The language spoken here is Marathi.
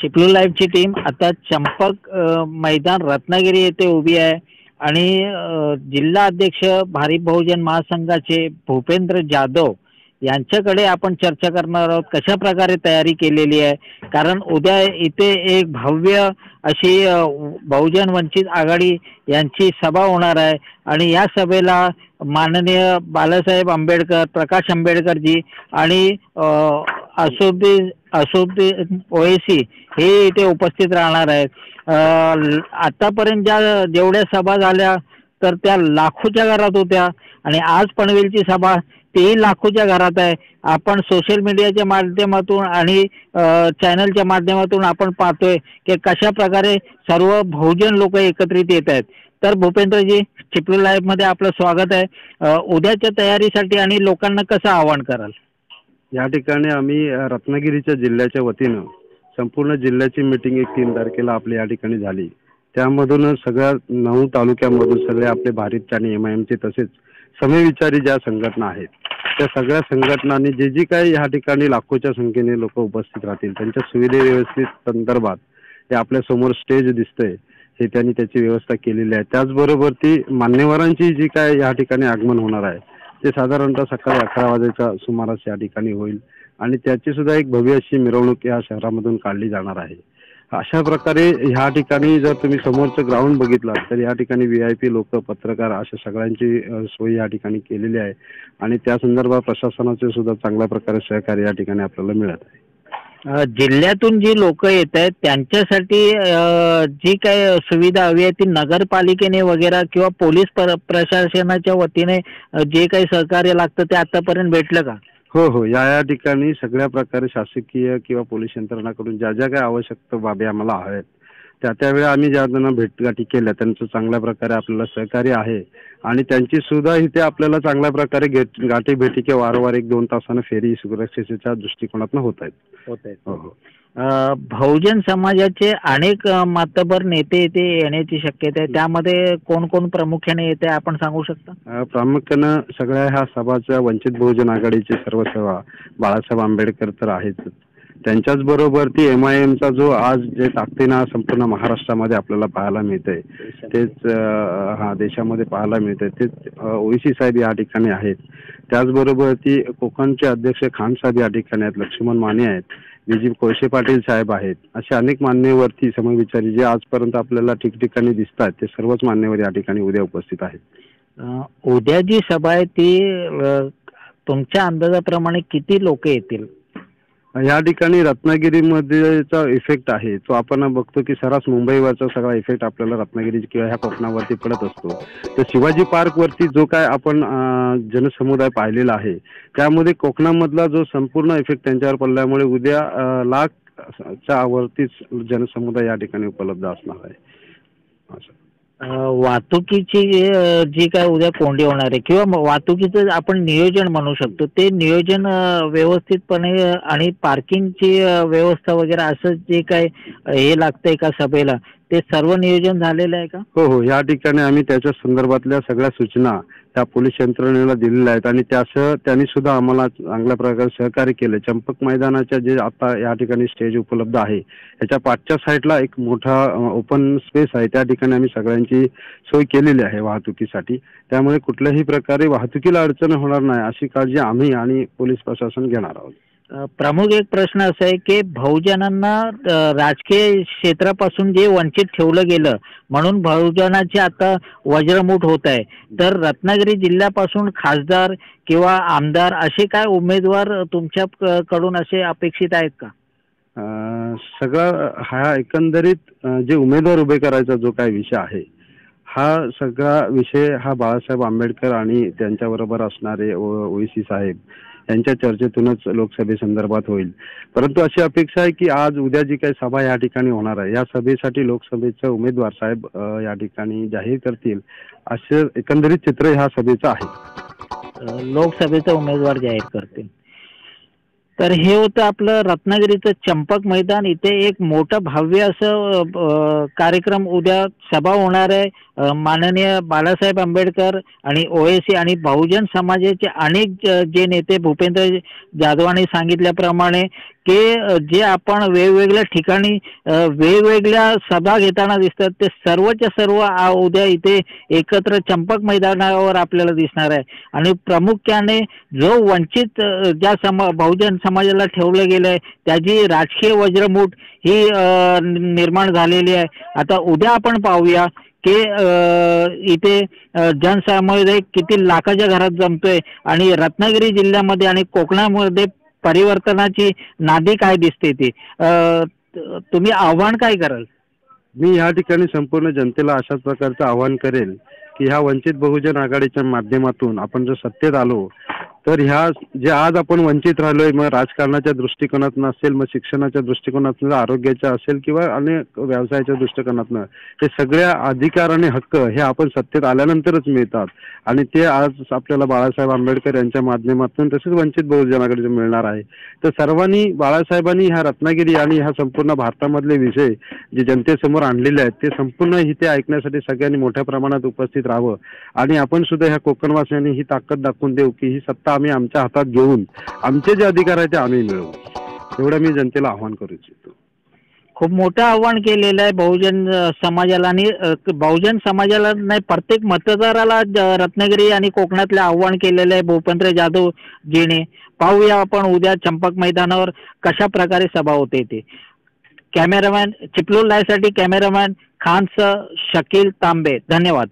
चिपळू लाईव्हची टीम आता चंपक मैदान रत्नागिरी येथे उभी आहे. आणि जिल्हा अध्यक्ष भारिप बहुजन महासंघाचे भूपेंद्र जाधव यांच्याकडे आपण चर्चा करणार आहोत कशा प्रकारे तयारी केलेली आहे? कारण उद्या इथे एक भव्य अशी बहुजन वंचित आघाडी यांची सभा होणार आहे. आणि या सभेला माननीय बाळासाहेब आंबेडकर प्रकाश आंबेडकरजी आणि अ, असुद्दीन असुद्दीन ओएसी हे इथे उपस्थित राहणार आहेत. आतापर्यंत ज्या जेवढ्या सभा झाल्या तर त्या लाखोच्या घरात होत्या. आणि आज पनवेलची सभा ते लाखोच्या घरात आहे. आपण सोशल मीडियाच्या माध्यमातून आणि चॅनलच्या माध्यमातून आपण पाहतोय की कशा प्रकारे सर्व बहुजन लोक एकत्रित येत आहेत. तर भूपेंद्रजी चिपळूण लाईव्हमध्ये आपलं स्वागत आहे. उद्याच्या तयारीसाठी आणि लोकांना कसं आवाहन कराल? या ठिकाणी आम्ही रत्नागिरीच्या जिल्ह्याच्या वतीनं संपूर्ण जिल्ह्याची मिटिंग एक तीन तारखेला आपली या ठिकाणी झाली. त्यामधून सगळ्या नऊ तालुक्यामधून सगळे आपले भारिपचे आणि एम आय एमचे तसेच समविचारी ज्या संघटना आहेत त्या सगळ्या संघटनांनी जे जी काही ह्या ठिकाणी लाखोच्या संख्येने लोक उपस्थित राहतील त्यांच्या सुविधे व्यवस्थित संदर्भात हे आपल्यासमोर स्टेज दिसतंय हे त्यांनी त्याची व्यवस्था केलेली आहे. त्याचबरोबर ती मान्यवरांची जी काय या ठिकाणी आगमन होणार आहे ते साधारणतः सकाळी अकरा वाजेच्या सुमारास या ठिकाणी होईल आणि त्याची सुद्धा एक भव्य अशी मिरवणूक या शहरामधून काढली जाणार आहे. अशा प्रकारे ह्या ठिकाणी जर तुम्ही समोरचं ग्राउंड बघितलं तर या ठिकाणी व्ही आय पी लोक पत्रकार अशा सगळ्यांची सोय या ठिकाणी केलेली आहे. आणि त्या संदर्भात प्रशासनाचे सुद्धा चांगल्या प्रकारे सहकार्य या ठिकाणी आपल्याला मिळत आहे. जिल्ह्यातून जी लोक येत आहेत त्यांच्यासाठी जी काय सुविधा हवी आहे ती नगरपालिकेने वगैरे किंवा पोलीस प्रशासनाच्या वतीने जे काही सहकार्य लागतं ते आतापर्यंत भेटलं का? हो हो. या या ठिकाणी सगळ्या प्रकारे शासकीय किंवा पोलीस यंत्रणाकडून ज्या ज्या काही आवश्यक बाबी आम्हाला हव्यात त्या त्यावेळी आम्ही ज्या त्यांना भेटगाठी केल्या त्यांचं चांगल्या प्रकारे आपल्याला सहकार्य आहे आणि त्यांची सुद्धा इथे आपल्याला चांगल्या प्रकारे गेट गाठी भेटी किंवा वारंवार एक दोन तासानं फेरी सुरक्षेच्या दृष्टिकोनातून होत आहेत. होत आहेत. हो हो. बहुजन समाजाचे अनेक मातबर नेते इथे येण्याची शक्यता आहे. त्यामध्ये कोण कोण प्रामुख्याने येते आपण सांगू शकता? प्रामुख्यानं सगळ्या ह्या सभाच्या वंचित बहुजन आघाडीची सर्व सभा बाळासाहेब आंबेडकर तर आहेच त्यांच्याच बरोबर ती एम आय एमचा जो आज जे ताकदीनं संपूर्ण महाराष्ट्रामध्ये आपल्याला पाहायला मिळतंय तेच हा देशामध्ये पाहायला मिळतंय. तेच ओईसी साहेब या ठिकाणी आहेत. त्याचबरोबर ती कोकणचे अध्यक्ष खान साहेब या ठिकाणी आहेत. लक्ष्मण माने आहेत. विजी कोळशे पाटील साहेब आहेत असे अनेक मान्यवरती समविचारी जे आजपर्यंत आपल्याला ठिकठिकाणी दिसतात ते सर्वच मान्यवर या ठिकाणी उद्या उपस्थित आहेत. उद्या जी सभा आहे ती तुमच्या अंदाजाप्रमाणे किती लोक येतील? या ठिकाणी रत्नागिरीमध्येचा इफेक्ट आहे. तो आपण बघतो की सरास मुंबईवरचा सगळा इफेक्ट आपल्याला रत्नागिरी किंवा ह्या कोकणावरती पडत असतो. तर शिवाजी पार्क वरती जो काय आपण जनसमुदाय पाहिलेला आहे त्यामध्ये कोकणामधला जो संपूर्ण इफेक्ट त्यांच्यावर पडल्यामुळे उद्या लाख च्या वरतीच जनसमुदाय या ठिकाणी उपलब्ध असणार आहे. असं. वाहतुकीची जी काय उद्या कोंडी होणार आहे किंवा वाहतुकीचं आपण नियोजन म्हणू शकतो ते नियोजन व्यवस्थितपणे आणि पार्किंगची व्यवस्था वगैरे असं जे काय हे लागतंय का सभेला ते सर्व नियोजन झालेलं आहे का? हो हो. या ठिकाणी आम्ही त्याच्या संदर्भातल्या सगळ्या सूचना त्या पोलीस यंत्रणेला दिलेल्या आहेत आणि त्यासह त्यांनी सुद्धा आम्हाला चांगल्या प्रकारे सहकार्य केलं. चंपक मैदानाच्या जे आता या ठिकाणी स्टेज उपलब्ध आहे याच्या पाठच्या साईडला एक मोठा ओपन स्पेस आहे. त्या ठिकाणी आम्ही सगळ्यांची सोय केलेली आहे वाहतुकीसाठी. त्यामुळे कुठल्याही प्रकारे वाहतुकीला अडचण होणार नाही अशी काळजी आम्ही आणि पोलीस प्रशासन घेणार आहोत. प्रमुख एक प्रश्न असा आहे की बहुजनांना राजकीय क्षेत्रापासून जे वंचित ठेवलं गेलं म्हणून बहुजनाची आता वज्रमूठ होत आहे. तर रत्नागिरी जिल्ह्यापासून खासदार किंवा आमदार असे काय उमेदवार तुमच्या कडून असे अपेक्षित आहेत का? सगळं सगळा हा एकंदरीत जे उमेदवार उभे करायचा जो काय विषय आहे हा सगळा विषय हा बाळासाहेब आंबेडकर आणि त्यांच्याबरोबर असणारे ओईसी साहेब यांच्या चर्चेतूनच लोकसभेसंदर्भात होईल. परंतु अशी अपेक्षा आहे की आज उद्या जी काही सभा या ठिकाणी होणार आहे या सभेसाठी लोकसभेचे उमेदवार साहेब या ठिकाणी जाहीर करतील असं एकंदरीत चित्र ह्या सभेचं आहे. लोकसभेचा उमेदवार जाहीर करतील. तर हे होतं आपलं रत्नागिरीचं चंपक मैदान. इथे एक मोठं भव्य असं कार्यक्रम उद्या सभा होणार आहे. माननीय बाळासाहेब आंबेडकर आणि ओएसी आणि बहुजन समाजाचे अनेक जे नेते भूपेंद्र जाधवांनी सांगितल्याप्रमाणे की जे आपण वेगवेगळ्या ठिकाणी वेगवेगळ्या सभा घेताना दिसतात ते सर्वच्या सर्व उद्या इथे एकत्र चंपक मैदानावर आपल्याला दिसणार आहे. आणि प्रामुख्याने जो वंचित ज्या समा बहुजन समाजाला ठेवलं गेलंय त्याची राजकीय वज्रमूठ ही निर्माण झालेली आहे. आता उद्या आपण पाहूया की इथे अ, किती लाखाच्या घरात जमतोय. आणि रत्नागिरी जिल्ह्यामध्ये आणि कोकणामध्ये परिवर्तनाची नादी काय दिसते ती? तुम्ही आव्हान काय कराल? मी या ठिकाणी संपूर्ण जनतेला अशाच प्रकारचं आवाहन करेल की ह्या वंचित बहुजन आघाडीच्या माध्यमातून आपण जर सत्तेत आलो तर ह्या जे आज आपण वंचित राहिलोय मग राजकारणाच्या दृष्टिकोनातून असेल मग शिक्षणाच्या दृष्टिकोनातून आरोग्याच्या असेल किंवा अनेक व्यवसायाच्या दृष्टिकोनातून हे सगळ्या अधिकार आणि हक्क हे आपण सत्तेत आल्यानंतरच मिळतात. आणि ते आज आपल्याला बाळासाहेब आंबेडकर यांच्या माध्यमातून तसेच वंचित बहुजनाकडे मिळणार आहे. तर सर्वांनी बाळासाहेबांनी ह्या रत्नागिरी आणि ह्या संपूर्ण भारतामधले विषय जे जनतेसमोर आणलेले आहेत ते संपूर्ण इथे ऐकण्यासाठी सगळ्यांनी मोठ्या प्रमाणात उपस्थित राहावं. आणि आपण सुद्धा ह्या कोकणवासियांनी ही ताकद दाखवून देऊ की ही सत्ता आम्ही आमच्या हातात घेऊन आमचे जे अधिकार आहेत ते आम्ही मिळवू. एवढं मी जनतेला आव्हान करू इच्छितो. खूप मोठं आव्हान केलेलं आहे बहुजन समाजाला आणि बहुजन समाजाला नाही प्रत्येक मतदाराला रत्नागिरी आणि कोकणातलं आव्हान केलेलं आहे भूपेंद्र जाधव जीने. पाहूया आपण उद्या चंपक मैदानावर कशा प्रकारे सभा होते ते. कॅमेरामॅन चिपलूर लाईव्हसाठी कॅमेरामॅन खानसह शकील तांबे. धन्यवाद.